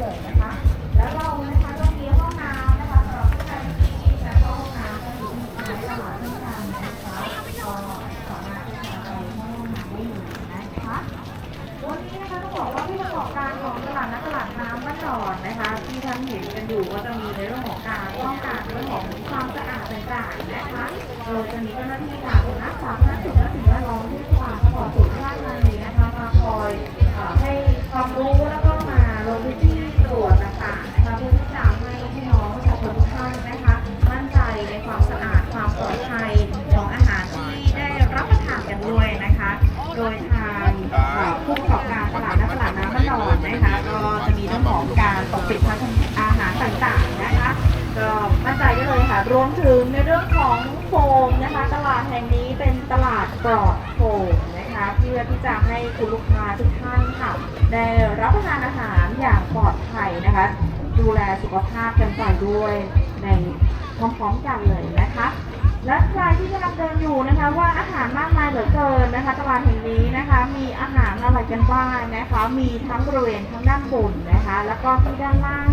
เลยนะคะ แล้วเรานะคะต้องมีห้องน้ำนะคะสำหรับผู้ชายที่มีแต่ห้องน้ำก็อยู่ที่ไหนตลอดเส้นทางนะคะก็สามารถที่จะไปห้องน้ำได้อยนะคะวันนี้นะคะต้องบอกว่าที่ประกอบการของตลาดนัดตลาดน้ำบ้านดอนนะคะ ที่ท่านเห็นกันอยู่ก็จะมีในเรื่องของการป้องกันเรื่องของความสะอาดต่างๆนะคะเราจะมีเจ้าหน้าที่การรักษา ปลอดภัยของอาหารที่ได้รับประทานกันด้วยนะคะ โดยทางผู้ประกอบการตลาดนัดตลาดน้ำบ้านดอนนะคะก็จะมีเรื่องของการปกปิดทางอาหารต่างๆนะคะก็มั่นใจได้เลยค่ะรวมถึงในเรื่องของโฟมนะคะ ตลาดแห่งนี้เป็นตลาดปลอดโฟมนะคะเพื่อที่จะให้คุณลูกค้าทุกท่านค่ะได้รับประทานอาหารอย่างปลอดภัยนะคะ ดูแลสุขภาพกันไปด้วยในพร้อมๆกันเลยนะคะ และใครที่กำลังเดินอยู่นะคะ ว่าอาหารมากมายเหลือเกินนะคะ ตลาดแห่งนี้นะคะ มีอาหารอะไรกันบ้างนะคะ มีทั้งบริเวณทั้งด้านบนนะคะ แล้วก็ที่ด้านล่าง